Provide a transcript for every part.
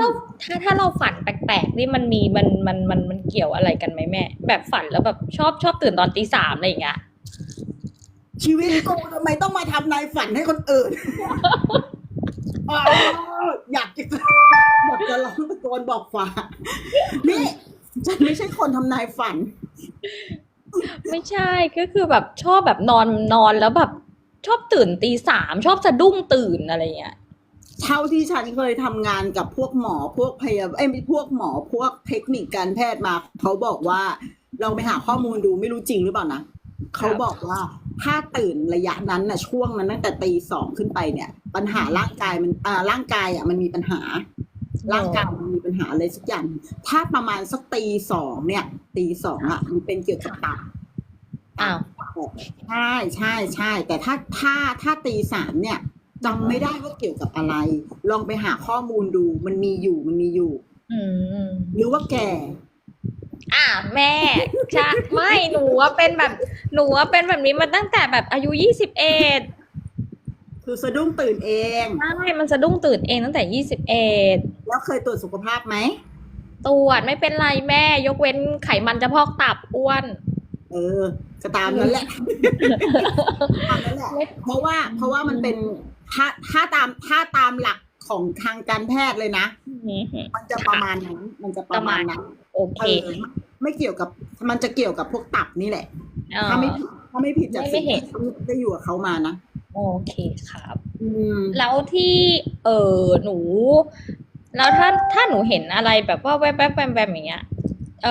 เราถ้าถ้าเราฝันแปลกๆนี่มันมีมันมันมันมันเกี่ยวอะไรกันไหมแม่ แบบฝันแล้วแบบชอบชอบตื่นตอนตีสามอะไรอย่างเงี้ยชีวิตกูทำไมต้องมาทำนายฝันให้คนอื่นอ้าวอยากจะอยากจะร้องตะโกนบอกฟ้านี่ฉันไม่ใช่คนทำนายฝัน ไม่ใช่ก็คือแบบชอบแบบนอนนอนแล้วแบบชอบตื่นตีสามชอบสะดุ้งตื่นอะไรเงี้ย เท่าที่ฉันเคยทำงานกับพวกหมอพวกพยาบาลเอ้ยไม่พวกหมอพวกเทคนิคการแพทย์มา เขาบอกว่าลองไปหาข้อมูลดูไม่รู้จริงหรือเปล่านะเขาบอกว่าถ้าตื่นระยะนั้นน่ะช่วงนั้นตั้งแต่ตีสองขึ้นไปเนี่ย ปัญหาร่างกายมันอ่าร่างกายอะมันมีปัญหา ร่างกายมันมีปัญหาอะไรสักอย่าง ถ้าประมาณสักตีสองเนี่ยตีสองอะมันเป็นเกี่ยวกับตับอ้าวใช่ใช่ใช่แต่ถ้าถ้าถ้าตีสามเนี่ย จำไม่ได้ว่าเกี่ยวกับอะไร ลองไปหาข้อมูลดูมันมีอยู่มันมีอยู่อืมหรือว่าแก่ อะแม่ใช่ไม่หนูว่าเป็นแบบ หนูว่าเป็นแบบนี้มาตั้งแต่แบบอายุยี่สิบเอ็ดคือสะดุ้งตื่นเองใช่มันสะดุ้งตื่นเองตั้งแต่ยี่สิบเอ็ดแล้วเคยตรวจสุขภาพไหมตรวจไม่เป็นไรแม่ ยกเว้นไขมันจะพอกตับอ้วน เออก็ตามนั้นแหละตามนั้นแหละ เพราะว่า เพราะว่ามันเป็น ถ้าถ้าตามถ้าตามหลักของทางการแพทย์เลยนะ มันจะประมาณนั้น มันจะประมาณนั้นโอเคเออไม่ไม่เกี่ยวกับ มันจะเกี่ยวกับพวกตับนี่แหละเอ่อถ้าไม่ผิดถ้าไม่ผิดจากไม่สิ่งเห็นที่ได้อยู่กับเขามานะ โอเคครับอืมแล้วที่เออหนู แล้วถ้าถ้าหนูเห็นอะไรแบบว่าแวบแวบแวมแวมอย่างเงี้ย เอ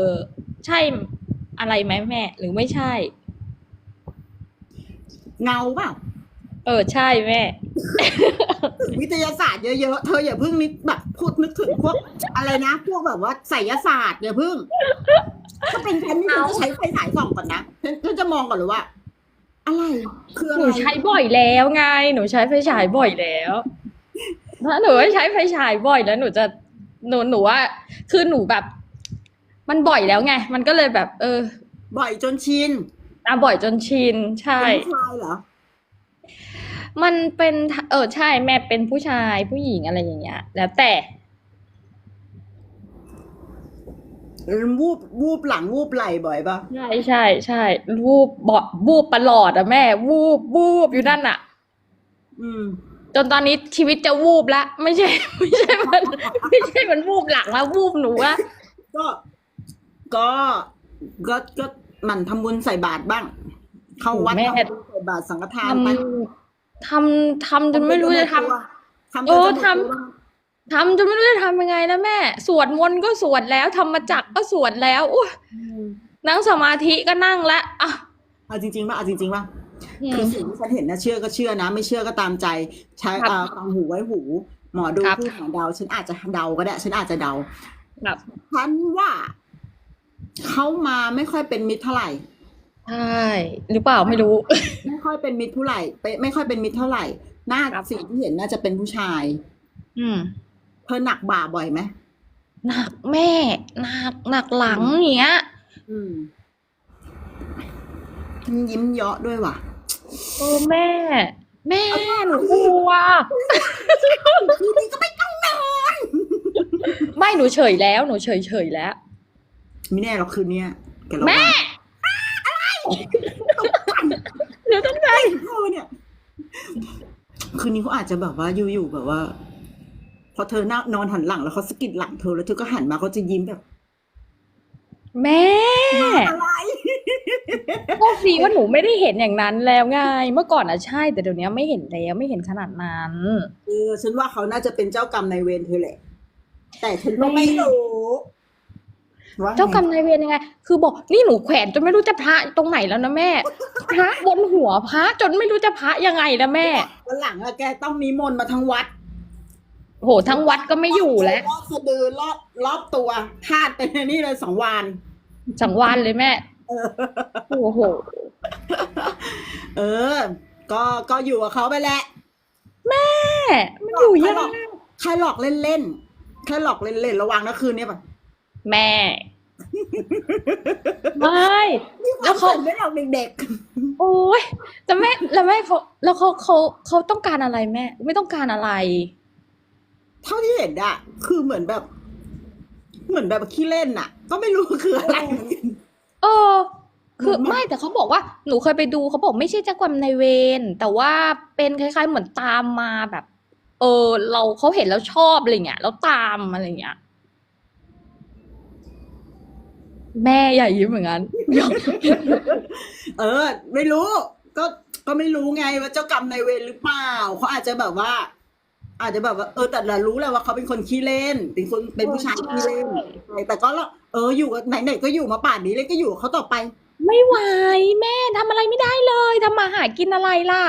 อใช่อะไรไหมแม่ หรือไม่ใช่ เงาเปล่า เออใช่แม่วิทยาศาสตร์เยอะๆ เธออย่าเพิ่งนิดแบบพูดนึกถึงพวกอะไรนะ พวกแบบว่าไสยศาสตร์อย่าเพิ่ง ถ้าเป็นฉันนี่ฉันจะใช้ไฟฉายส่องก่อนนะฉันฉันจะมองก่อนเลยว่า อะไรคืออะหไรนูใช้บ่อยแล้วไง หนูใช้ไฟฉายบ่อยแล้วถ้าหนูใช้ไฟฉายบ่อยแล้ว หนูจะหนูหนูว่าคือหนูแบบ มันบ่อยแล้วไง มันก็เลยแบบ เออบ่อยจนชินอะบ่อยจนชินใช่ เป็นผู้ชายเหรอ มันเป็นเออใช่แม่เป็นผู้ชายผู้หญิงอะไรอย่างเงี้ย แล้วแต่วูบวูบหลังวูบไหลบ่อยปะใช่ใช่ใช่วูบบ่วูบตลอดอะแม่ วูบวูบอยู่นั่นอะอืม จนตอนนี้ชีวิตจะวูบละไม่ใช่ ไม่ใช่มัน ไม่ใช่มันวูบหลังแล้ววูบหนูอะก็ก็ก็ก็หมันทำบุญใส่บาตรบ้าง เข้าวัดทำบุญใส่บาตรสังฆทานทไปำ ทำทำจนไม่รู้จะทำทำเออจนจะหมดทำตัวทำจนไม่รู้จะทำยังไงแล้วแม่ สวดมนต์ก็สวดแล้วธรรมจักรก็สวดแล้วอุ้ยอืมนั่งสมาธิก็นั่งแล้วอะเอาจริงๆป่ะเอาจริงๆป่ะอืมคือสิ่งที่ฉันเห็นนะเชื่อก็เชื่อนะ ไม่เชื่อก็ตามใจ ใช้ครับเอ่อฟังหูไว้หู หมอดูครับพูดหมอเดา ฉันอาจจะเดาก็ได้ ฉันอาจจะเดาแบบฉันว่าเขามาไม่ค่อยเป็นมิตรเท่าไหร่ ใช่ หรือเปล่าไม่รู้ ไม่ค่อยเป็นมิตรเท่าไหร่เป๊ะไม่ค่อยเป็นมิตรเท่าไหร่น่าครับ สิ่งที่เห็นน่าจะเป็นผู้ชาย อืมเธอหนักบ่าบ่อยไหมหนักแม่หนักหนักหลังอย่างเงี้ย อืมฉันยิ้มเยาะด้วยว่ะเออแม่ แม่หนูกลัวคืนนี้ก็ไม่ต้องนอนไม่หนูเฉยแล้วหนูเฉยเฉยแล้ว ไม่แน่หรอกคืนเนี้ยแกระวังแม่ หนูต้องใจเธอเนี่ย คืนนี้เขาอาจจะแบบว่าอยู่ๆแบบว่า พอเธอนั่งนอนหันหลังแล้วเขาสะกิดหลังเธอแล้วเธอก็หันมาเขาจะยิ้มแบบแม่อะไรโชคดีว่าหนูไม่ได้เห็นอย่างนั้นแล้วไง เมื่อก่อนอะใช่ แต่เดี๋ยวนี้ไม่เห็นแล้วไม่เห็นขนาดนั้นเออฉันว่าเขาน่าจะเป็นเจ้ากรรมนายเวรเธอแหละ แต่ฉันก็ไม่รู้ ว่ไงเจ้ากรรมนายเวรยังไง คือบอกนี่หนูแขวนจนไม่รู้จะพระตรงไหนแล้วนะแม่ พระบนหัวพระจนไม่รู้จะพระยังไงแล้วแม่ วันหลังอะแกต้องนิมนต์มาทั้งวัด โหทั้งวัดก็ไม่อยู่แล้วรอบสะดือรอบรอบตัวพาดไปในนี่เลยสองวันสังวานเลยแม่เออโอ้โห เออ ก็ก็อยู่กับเขาไปแหละ แม่ มันอยู่ยังใครหลอกใครหลอกเล่นๆแค่หลอกเล่นๆระวังนะคืนนี้ป่ะแม่ ไม่แล้แล้ววเขาเขาไม่หลอกเด็กโอ้ยแต่แม่แล้วแม่เขาแล้วเขาเขาเขาต้องการอะไรแม่ ไม่ต้องการอะไรๆเท่าที่เห็นอะคือเหมือนแบบ เหมือนแบบขี้เล่นอะก็ไม่รู้คืออะไรเหมือนกันเออ คือมันไม่แต่เขาบอกว่าหนูเคยไปดูเขาบอกไม่ใช่เจ้ากรรมนายเวรแต่ว่าเป็นคล้าย ๆ เหมือนตามมาแบบ เออ เราเขาเห็นแล้วชอบอะไรเงี้ยแล้วตามอะไรเงี้ย แม่อย่ายิ้มเหมือนกันเออ ไม่รู้ ก็ก็ไม่รู้ไงว่าเจ้ากรรมนายเวรหรือเปล่าเขาอาจจะแบบว่า อาจจะแบบว่าเออแต่เรารู้แหละว่าเขาเป็นคนขี้เล่นเป็นคนเป็นผู้ชายขี้เล่นแต่ก็ละเอออยู่กับไหนๆก็อยู่มาป่านนี้เลยก็อยู่กับเขาต่อไป ไม่ไหวแม่ทำอะไรไม่ได้เลยทำมาหากินอะไรล่ะ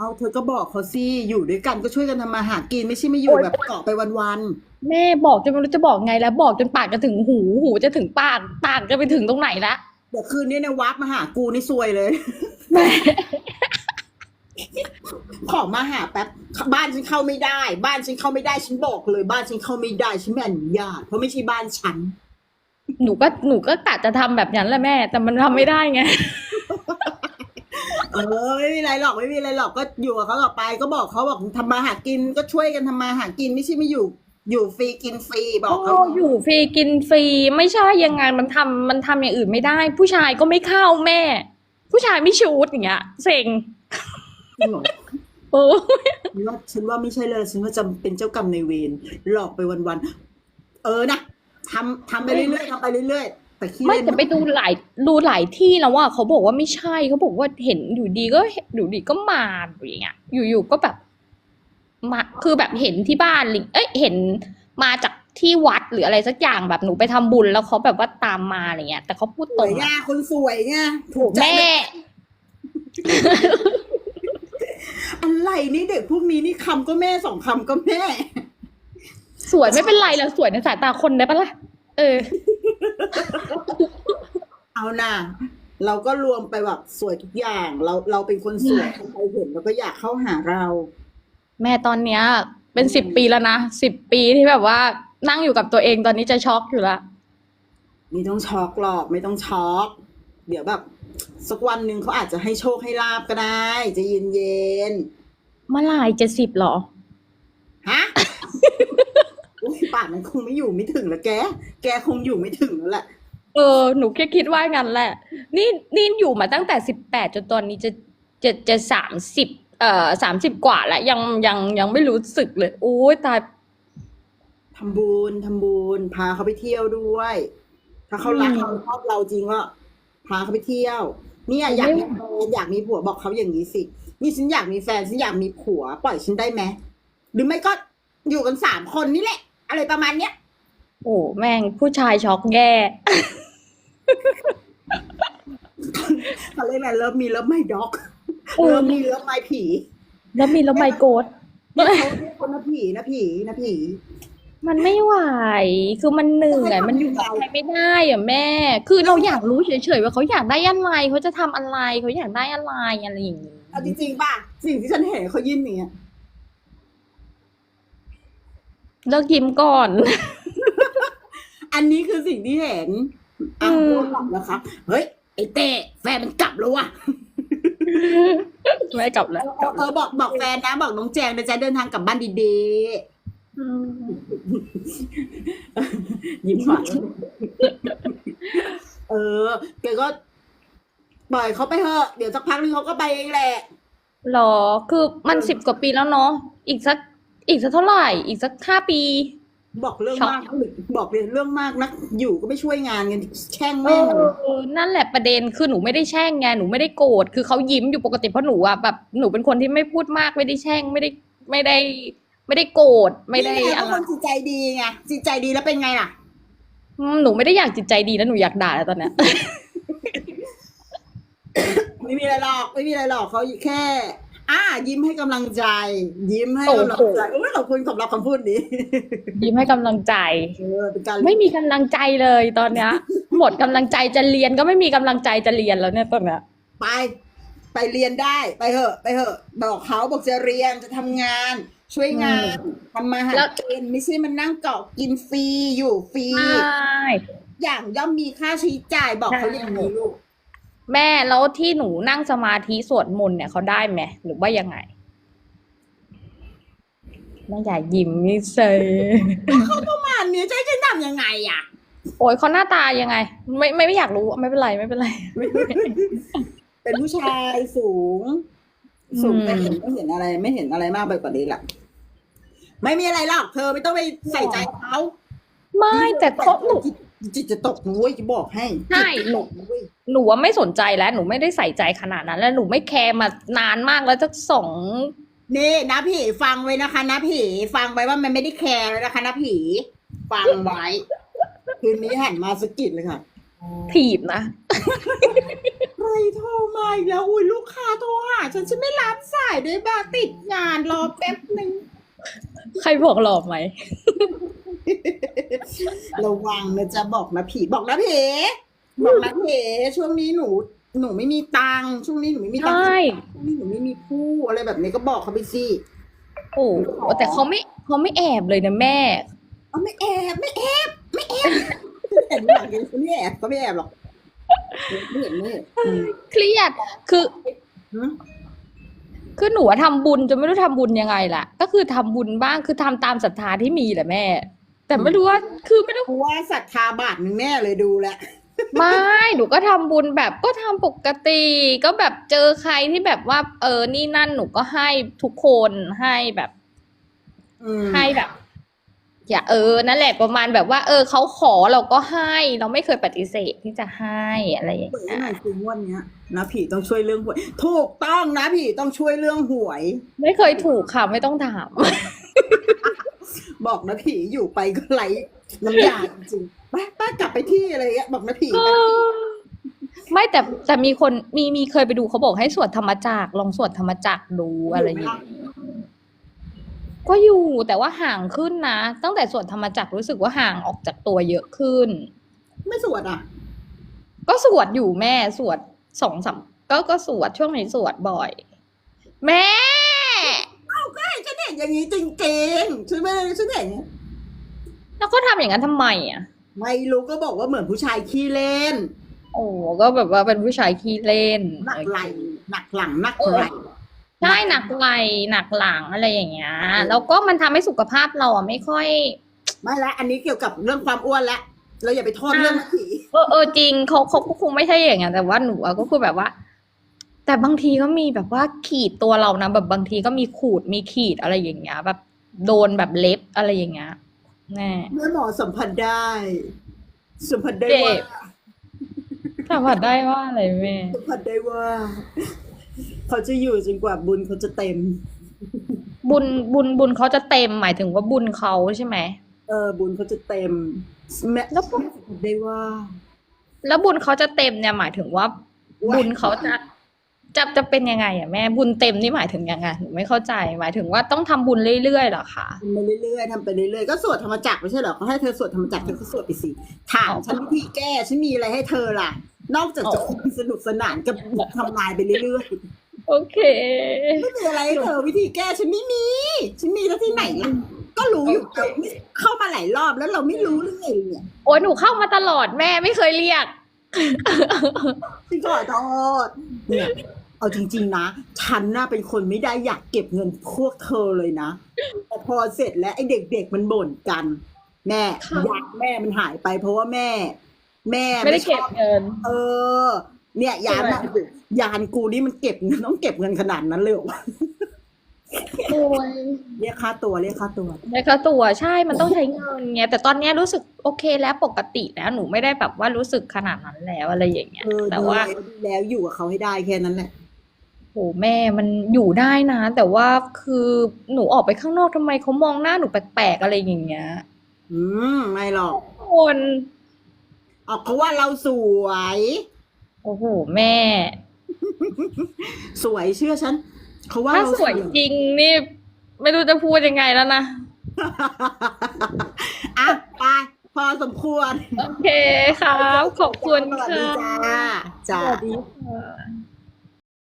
เอาเธอก็บอกเขาสิอยู่ด้วยกันก็ช่วยกันทำมาหากินไม่ใช่ไม่อยู่แบบเกาะไปวันแม่บอกจนไม่รู้จะบอกไงแล้ว บอกจนปากจะถึงหูหูจะถึงปากปากจะไปถึงตรงไหนละๆเดี๋ยวคืนนี้ในวับมาหากูนี่ซวยเลย แม่ขอมาหาแป๊บบ้านฉันเข้าไม่ได้ บ้านฉันเข้าไม่ได้ฉันบอกเลย บ้านฉันเข้าไม่ได้ฉันไม่อนุญาตเพราะไม่ใช่บ้านฉัน หนูก็หนูก็กะจะทำแบบนั้นแหละแม่ แต่มันทำไม่ได้ไงเออไม่มีอะไรหรอกไม่มีอะไรหรอกก็อยู่กับเขาต่อไปก็บอกเขาบอกทำมาหากินก็ช่วยกันทำมาหากินไม่ใช่ไม่อยู่ อยู่ฟรีกินฟรีบอกเขา โอ้อยู่ฟรีกินฟรีไม่ใช่ยังไงมันทำมันทำอย่างอื่นไม่ได้ ผู้ชายก็ไม่เข้าแม่ ผู้ชายไม่ชูดอย่างเงี้ยเซ็งจริงเหรอโอ้ฉันว่าฉันว่าไม่ใช่เลยฉันว่าจะเป็นเจ้ากรรมในายเวรหลอกไปวันๆเออนะทำทำไปเรื่อยๆทำไปเรื่อยๆ แต่ขี้ไม่เล่นแต่ไปดูหลายดูหลายที่แล้วว่าเขาบอกว่าไม่ใช่เขาบอกว่าเห็นอยู่ดีก็เห็นอยู่ดีก็มาอย่างเงี้ย อยู่ๆก็แบบมาคือแบบเห็นที่บ้านหรือเอ้ยเห็นมาจากที่วัดหรืออะไรสักอย่างแบบหนูไปทำบุญแล้วเขาแบบว่าตามมาอะไรเงี้ย แต่เขาพูดสตรวยงไงอะคนสวยไงถูกใจแม่ อะไรนี่เด็กพวกนี้นี่คำก็แม่สองคำก็แม่ สวยไม่เป็นไรแล้วสวยในสายตาคนได้ปะล่ะเออ เอาน่ะเราก็รวมไปแบบสวยทุกอย่าง เราเราเป็นคนสวย ใครเห็นเราก็อยากเข้าหาเรา แม่ตอนเนี้ย เป็นสิบปีแล้วนะสิบปีที่แบบว่านั่งอยู่กับตัวเองตอนนี้จะช็อกอยู่ละ ไม่ต้องช็อกหรอกไม่ต้องช็อก เดี๋ยวแบบสักวันหนึ่งเขาอาจจะให้โชคให้ลาบก็ได้ใจะเย็นเย็นเมื่อไหร่จะสิบหรอ ๆฮะ อุ๊ยป่านนั้นคงไม่อยู่ไม่ถึงแล้วแก แกคงอยู่ไม่ถึงแล้วแหละ เออหนูแค่คิดว่างั้นแหละ นี่นี่อยู่มาตั้งแต่สิบแปดจนตอนนี้จะจะจะสามสิบเอ่อสามสิบกว่าแล้วยังยังยังไม่รู้สึกเลยโอ้ยตายทำบุญทำบุญพาเขาไปเที่ยวด้วย ถ้าเขารักอืมเขาชอบเราจริงก็พาเขาไปเที่ยว เนี่ยอยากมีแฟนอยากมีผัวบอกเขาอย่างนี้สิ นี่ฉันอยากมีแฟนฉันอยากมีผัว ปล่อยฉันได้ไหมหรือไม่ก็อยู่กันสามคนนี่แหละ อะไรประมาณเนี้ยโอ้แม่งผู้ชายช็อกแย่ เขาเรียกอะไรเริ่มมีเริ่มไม่ด็อกเออเริ่มมีเริ่มไม่ผีแล้วมีแล้วไมโกดเนี่ยเขาเรียกคนนะผีนะผีนะผี มันไม่ไหว คือมันเหนื่อย มันอยู่กับใครไม่ได้อะแม่ คือเราอยากรู้เฉยๆว่าเขาอยากได้อะไรเขาจะทำอะไร เขาอยากได้อะไรอะไรอย่างนี้เอาจริงๆป่ะสิ่งที่ฉันเห็นเขายิ้มอย่างเงี้ยเลิกยิ้มก่อน อันนี้คือสิ่งที่เห็น อะอืมพูดกลับแล้วครับ เฮ้ย ไอ้เต้แฟนมันกลับแล้วว่ะไม่กลับแล้วเออเออบอกบอกแฟนนะ บอกน้องแจงนะจ๊ะเดินทางกลับบ้านดีๆยิ้มหวานเออแกก็ปล่อยเขาไปเถอะ เดี๋ยวสักพักนึงเขาก็ไปเองแหละหรอ คือมันสิบกว่าปีแล้วเนาะ อีกสัก อีกสักเท่าไหร่ อีกสักห้าปี บอกเรื่องช็อกมากบอกเรื่องมากนักอยู่ก็ไม่ช่วยงานกันแช่งเอแม่งอนั่นแหละประเด็นคือหนูไม่ได้แช่งไงหนูไม่ได้โกรธคือเขายิ้มอยู่ปกติเพราะหนูอะแบบหนูเป็นคนที่ไม่พูดมากไม่ได้แช่งไม่ได้ไม่ได้ ไม่ได้โกรธไม่ได้นี่งอะเพไรราะคนจิตใจดีไงจิตใจดีแล้วเป็นไงล่ะอืมหนูไม่ได้อยากจิตใจดีแล้วหนูอยากด่าแล้วตอนเนี้ยไม่มีอะไรหรอกไม่มีอะไรหรอกเขาแค่ อ่ายิ้มให้กำลังใจ ยิ้มให้โอ้กำลังโหใจโอ้ยขอบคุณสำหรับคำพูดนี้ยิ้มให้กำลังใจ เออเป็นการไม่มีกำลังใจเลยตอนเนี้ย หมดกำลังใจจะเรียนก็ไม่มีกำลังใจจะเรียนแล้วเนี่ยตอนเนี้ยไป ไปเรียนได้ไปเถอะ ไปเถอะ บอกเขาบอกจะเรียนจะทำงาน ช่วยงานทำมาหากินไม่ใช่มันนั่งเกาะกินฟรีอยู่ฟรี ใช่ อย่างย่อมมีค่าใช้จ่ายบอกเขาอย่างนี้ลูก แม่แล้วที่หนูนั่งสมาธิสวดมนต์เนี่ยเขาได้ไหมหรือว่ายังไงแม่อย่ายิ้มนี่เซยประมาณเนี้ยจะให้ฉันทำยังไงอะ โอ้ยเขาหน้าตายังไง ไม่ไม่ไม่อยากรู้ไม่เป็นไรไม่เป็นไรไม่เป็นไรเป็นผู้ชายสูง สูงอืมแต่เห็นไม่เห็นอะไร ไม่เห็นอะไรมากไปกว่านี้แหละไม่มีอะไรหรอกเธอไม่ต้องไปใส่ใจเขาไม่แต่เขาหนู จิตจิตจะตกนะเว้ยจะบอกให้ใช่หนูจิตจะตกนะเว้ยหนูว่าไม่สนใจแล้ว หนูไม่ได้ใส่ใจขนาดนั้น แล้วหนูไม่แคร์มานานมากแล้วจะสองนี่นะผีฟังไว้นะคะนะผีฟังไว้ว่ามันไม่ได้แคร์แล้วนะคะนะผีฟังไว้คืนนี้หันมาสะกิดเลยค่ะถีบนะ ใครโทรมาอีกแล้วอุ้ยลูกค้าโทรหาฉันฉันไม่รับสายด้วยบ้าติดงานรอแป๊บหนึ่งใครบอกหลอกไหม ระวังนะจะบอกนะผีบอกนะผีบอกนะผีช่วงนี้หนู หนูไม่มีตังค์ช่วงนี้หนูไม่มีตังค์ใช่ ช่วงนี้หนูไม่มีผู้อะไรแบบนี้ก็บอกเขาไปสิโอ้โหแต่เขาไม่เขาไม่แอบเลยนะแม่ เอาไม่แอบไม่แอบไม่แอบเห็นหลังกันเขาไม่แอบเขาไม่แอบหรอกไม่เห็นไม่เห็นอืมเครียด คือ หืม คือหนูอะทำบุญจะไม่รู้ทำบุญยังไงล่ะ ก็คือทำบุญบ้าง คือทำตามศรัทธาที่มีแหละแม่ แต่ไม่รู้ว่าคือไม่รู้กูว่าศรัทธาบาทหนึ่งแน่เลยดูแลวไม่หนูก็ทำบุญแบบก็ทำปกติ ก็แบบเจอใครที่แบบว่า เออนี่นั่นหนูก็ให้ทุกคนให้แบบ อืมให้แบบ อย่าเออนั่นแหละประมาณแบบว่า เออเขาขอเราก็ให้ เราไม่เคยปฏิเสธที่จะให้อะไรอย่างเปิดเงี้ย หน่อยคืองวันเนี้ยนะผีต้องช่วยเรื่องหวย ถูกต้องนะผีต้องช่วยเรื่องหวย ไม่เคยถูกค่ะไม่ต้องถาม บอกนะผีอยู่ไปก็ไหลน้ำยาจริงๆไปป้ากลับไปที่อะไรเงี้ยบอกนะผีเอไปอไม่แต่แต่มีคนมีมีเคยไปดูเขาบอกให้สวดธรรมจักรลองสวดธรรมจักรดูอะไรอย่างเงี้ยก็อยู่แต่ว่าห่างขึ้นนะ ตั้งแต่สวดธรรมจักรรู้สึกว่าห่างออกจากตัวเยอะขึ้น ไม่สวดอะ ก็สวดอยู่แม่สวดสองสามก็ก็สวดช่วงนี้สวดบ่อย แม่ฉันเห็น อย่างนี้จริงๆฉันไม่ได้ฉันเห็นแล้วก็ทำอย่างนั้นทำไมอะ ไม่รู้ก็บอกว่าเหมือนผู้ชายขี้เล่นโอ้ก็แบบว่าเป็นผู้ชายขี้เล่นหนักไหลหนักหลังหนักไหล ใช่หนักไหลหนักหลังอะไรอย่างเงี้ยแล้วก็มันทำให้สุขภาพเราอะไม่ค่อย ไม่ละอันนี้เกี่ยวกับเรื่องความอ้วนละเราอย่าไปโทษเรื่องนะผี เออเออจริงเขาเขาก็คงไม่ใช่อย่างนั้นแต่ว่าหนูอะก็คือแบบว่า แต่บางทีก็มีแบบว่าขีดตัวเรานะแบบบางทีก็มีขูดมีขีดอะไรอย่างเงี้ย แบบโดนแบบเล็บอะไรอย่างเงี้ยแน่แม่หมอสัมผัสได้ สัมผัสได้เจ็ว่าบถามว่าได้ว่าอะไรแม่สัมผัสได้ว่า เขาจะอยู่จนกว่าบุญเขาจะเต็ม บุญบุญบุญเขาจะเต็ม หมายถึงว่าบุญเขาใช่ไหมเออ บุญเขาจะเต็มแม่แล้วสัมผัสได้ว่า แล้วบุญเขาจะเต็มเนี่ยหมายถึงว่าว่าบุญเขาจะ จะจะเป็นยังไงอะแม่บุญเต็มนี่หมายถึงยังไงหนูไม่เข้าใจหมายถึงว่าต้องทำบุญเรื่อยๆเหรอคะทำไปเรื่อยๆทำไปเรื่อยๆก็สวดธรรมจักรไม่ใช่เหรอเขาให้เธอสวดธรรมจักรเธอก็สวดไปสิถามอ๋อฉันวิธีแก้ฉันมีอะไรให้เธอล่ะ นอกจากจะอ๋อคุยสนุกสนานกับทำลายไปเรื่อยโอเคๆไม่มีอะไรให้เธอวิธีแก้ฉันไม่มีฉันมีแล้วที่ไหนล่ะก็รู้อยู่แต่เข้ามาหลายรอบแล้วเราไม่รู้เรื่องไงเนี่ยโอ้ยหนูเข้ามาตลอดแม่ไม่เคยเรียกฉันขอโทษเนี่ย เอาจริง ๆ นะ ฉันน่าเป็นคนไม่ได้อยากเก็บเงินพวกเธอเลยนะแต่พอเสร็จแล้วไอ้เด็กๆมันบ่นกัน แม่ค่ะ อยากแม่มันหายไป เพราะว่าแม่ แม่ไม่ได้ชเก็อบบเงิน เออ เนี่ย ยานใช่ไหมน่ะยานกูนี่มันเก็บเงินต้องเก็บเงินขนาดนั้นเลยเหรอวะโอ้ยเรียกค่าตัวเรียกค่าตัว ในค่าตัวใช่มันต้องใช้เงินไงแต่ตอนเนี้ยรู้สึกโอเคแล้วปกติแล้วหนูไม่ได้แบบว่ารู้สึกขนาดนั้นแล้วอะไรอย่างเงี้ย เออแต่ดูว่า แล้วดูแล้วอยู่กับเขาให้ได้แค่นั้นแหละโห แม่มันอยู่ได้นะ แต่ว่าคือหนูออกไปข้างนอกทำไมเขามองหน้าหนูแปลกๆอะไรอย่างเงี้ย อืมไม่หรอกคนออกเขาว่าเราสวย โอ้โหแม่ สวยเชื่อฉันเขาว่าถ้าเราสวยจริงนี่ ไม่รู้จะพูดยังไงแล้วนะอะไปพอสมควร โอเคครับ ขอบคุณสวัสดีค่ะจ้าสจ้าวัสดีค่ะ